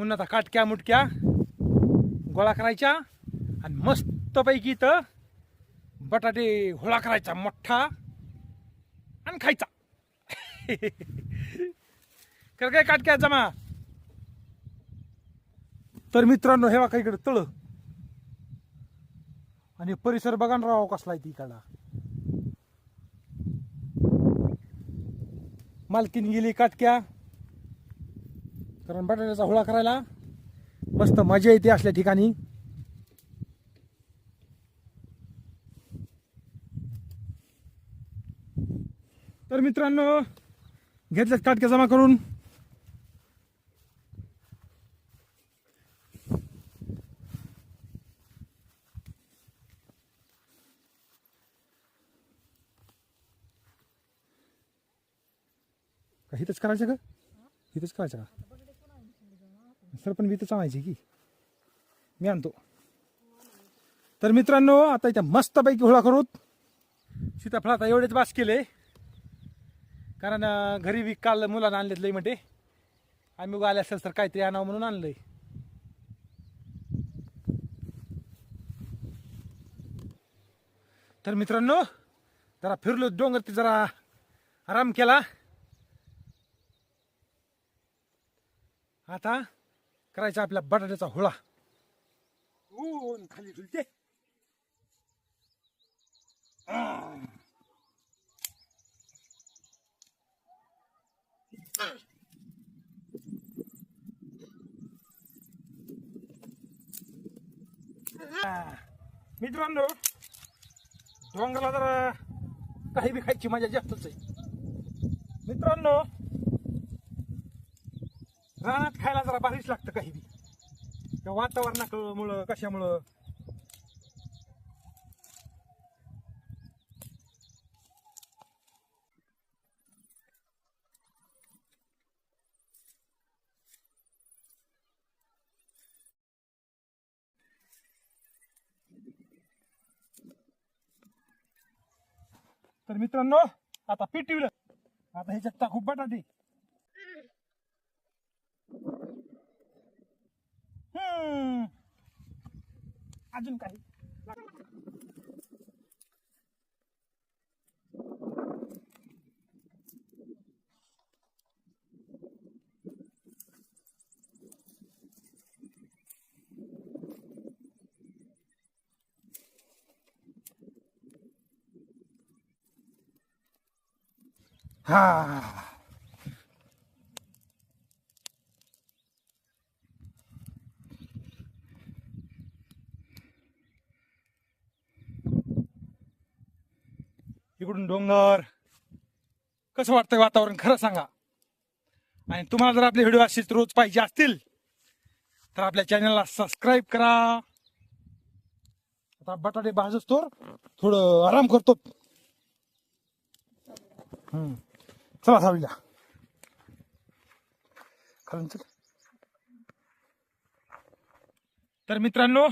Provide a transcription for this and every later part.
म्हणून आता काटक्या मुटक्या गोळा करायच्या आणि मस्तपैकी इथं बटाटे होळा करायचा मोठा आणि खायचा. कर काय काटक्या जमा? तर मित्रांनो हे बघा इकडे तळ. आणि परिसर बघा ना राव कसला आहे तिकडला मालकीन गेली काटक्या. कारण बटाट्याचा होळा करायला मस्त मजा येते असल्या ठिकाणी. तर मित्रांनो घेतल्यात काटक्या जमा करून. का हिथंच करायचं का? हिथंच करायचं का? सर पण मी इथंच आणायची की? मी आणतो. तर मित्रांनो आता इथं मस्तपैकी होळा करूत सीताफळ आता एवढेच बास केले. कारण घरी बी काल मुलांना आणलेत लई म्हणते आम्ही उगा आले असेल तर काहीतरी आणावं म्हणून आणलंय. तर मित्रांनो जरा फिरलो डोंगर ते जरा आराम केला. आता करायचा आपल्या बटाट्याचा होळा. ऊन खाली झुलते मित्रांनो डोंगराला जरा काही बी खायची मजा जास्तच आहे. मित्रांनो रानात खायला जरा भारीच लागतं काही बी. त्या वातावरणामुळं कशामुळं? तर मित्रांनो आता पीठ आता ह्याच्यात खूप बटाटे. अजून काही हा इकडून डोंगर. कसं वाटतंय वातावरण? खरं सांगा. आणि तुम्हाला जर आपले व्हिडिओ असेच रोज पाहिजे असतील तर आपल्या चॅनलला सबस्क्राईब करा. आता बटाटे भाजच तो थोडं आराम करतो. चला सावीला तर मित्रांनो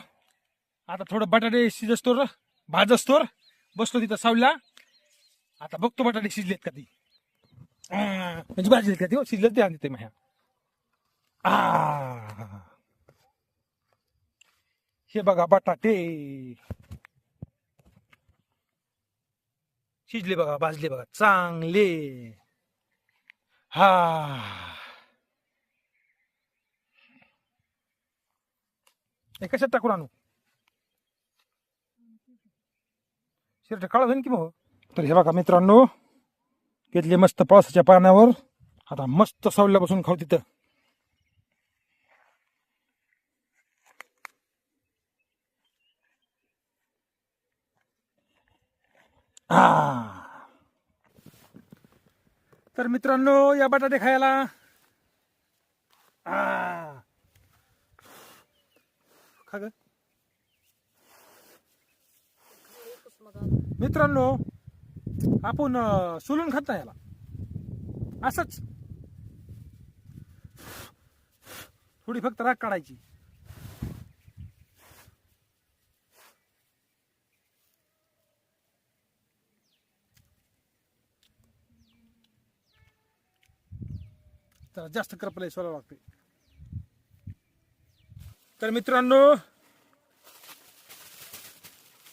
आता थोडं बटाटे शिजस्तोर भाजस्तोर बसतो तिथं सावला आता बघतो बटाटे शिजलेत का ती. म्हणजे भाजलेत का ती हो शिजलेत ते आणते माझ्या आ. हे बघा बटाटे. शिजले बघा भाजले बघा चांगले. हा. हे कशात टाकून आणू? शिरट काळ होईन की मग? तर हे बघा मित्रांनो घेतले मस्त पावसाच्या पाण्यावर आता मस्त सावल्यापासून खाऊ तिथं. तर मित्रांनो या बटाटे खायला. आ. खा ग. मित्रांनो आपण सोलून खात नाही याला. असंच. थोडी फक्त राग काढायची. तर जास्त करपलंय सोलावं लागते तर मित्रांनो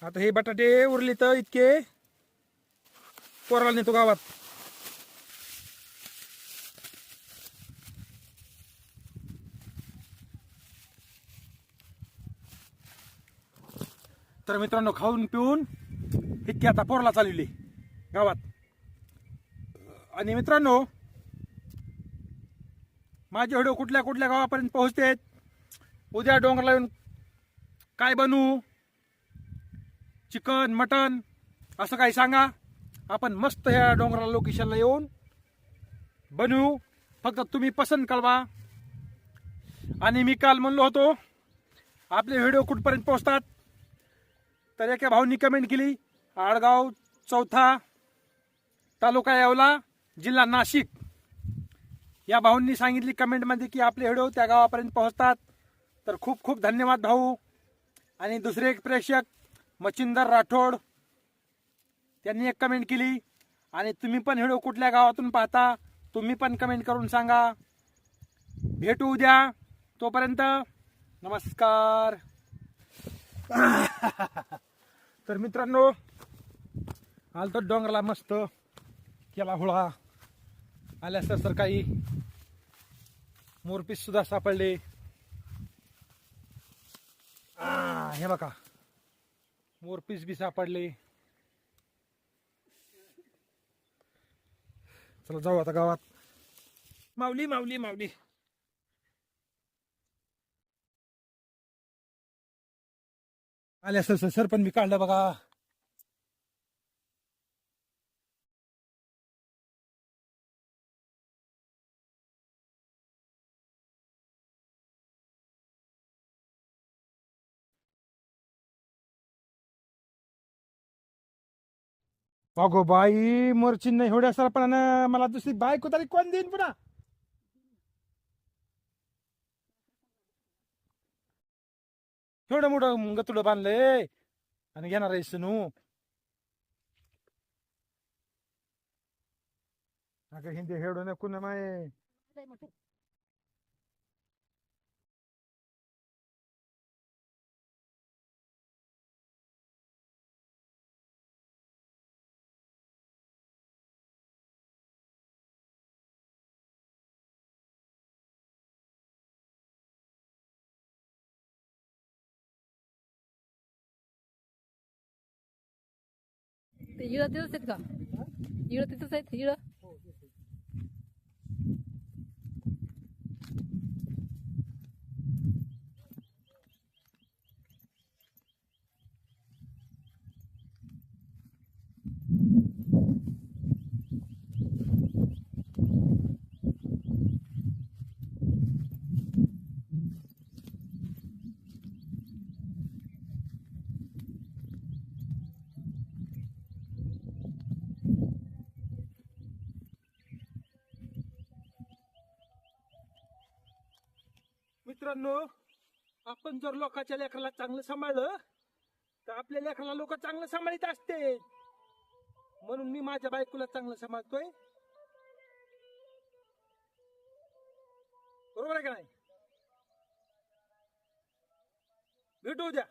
आता हे बटाटे उरले तर इतके. पोराला नेतो गावात. तर मित्रांनो खाऊन पिऊन इतकी आता पोरला चालवली गावात. आणि मित्रांनो माझे व्हिडिओ कुठल्या कुठल्या गावापर्यंत पोहोचतेत उद्या डोंगरला येऊन काय बनवू चिकन मटन असं काही सांगा. आपण मस्त ह्या डोंगराला लोकेशनला येऊन बनवू. फक्त तुम्ही पसंत कळवा. आणि मी काल म्हणलो होतो आपले व्हिडिओ कुठपर्यंत पोहोचतात? तर एका भाऊनी कमेंट केली आडगाव चौथा तालुका येवला जिल्हा नाशिक. या भाऊंनी सांगितली कमेंटमध्ये की आपले व्हिडिओ त्या गावापर्यंत पोहोचतात. तर खूप खूप धन्यवाद भाऊ. आणि दुसरे एक प्रेक्षक मच्छिंदर राठोड. त्यांनी एक कमेंट केली. आणि तुम्ही पण व्हिडिओ कुठल्या गावातून पाहता तुम्ही पण कमेंट करून सांगा. भेटू उद्या. तोपर्यंत नमस्कार. तर मित्रांनो आलतो डोंगराला मस्त केला हुळा. आल्या सर सर काही मोरपीस सुद्धा सापडले. हे बघा. मोरपीस बी सापडले. चला जाऊ आता गावात. Mauli Mauli Mauli. Sir sir sir पण मी काढलं बघा. अगो बाई मोर नाही एवढ्या सरपणानं मला दुसरी बायको तरी कोण देईन पुन्हा? एवढं मोठं गतुडं बांधलंय आणि घेणार आहे सुनू. अगं हिंदी हेडू नको ना माय. ते इळं तिथंच आहेत का इळं तिथंच आहेत इळं मित्रांनो आपण जर लोकांच्या लेकराला चांगलं सांभाळलं तर आपल्या लेकराला लोक चांगलं सांभाळीत असते. म्हणून मी माझ्या बायकोला चांगलं सांभाळतोय. बरोबर आहे का नाही? भेटू द्या